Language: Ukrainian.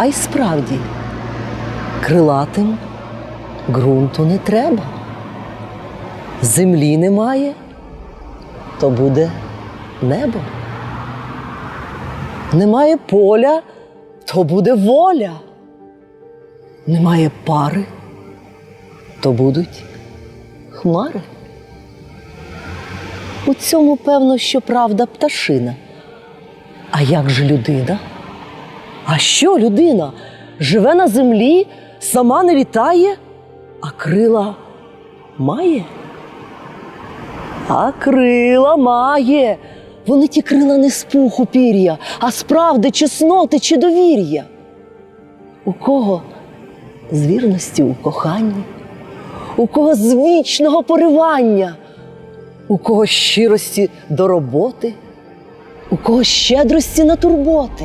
А й справді, крилатим ґрунту не треба. Землі немає, то буде небо. Немає поля, то буде воля. Немає пари, то будуть хмари. У цьому, певно, що правда пташина. А як же людина? А що людина? Живе на землі, сама не літає, а крила має? А крила має. Вони ті крила не з пуху пір'я, а з правди, чесноти чи довір'я. У кого з вірності у коханні, у кого з вічного поривання, у кого щирості до роботи, у кого щедрості на турботи,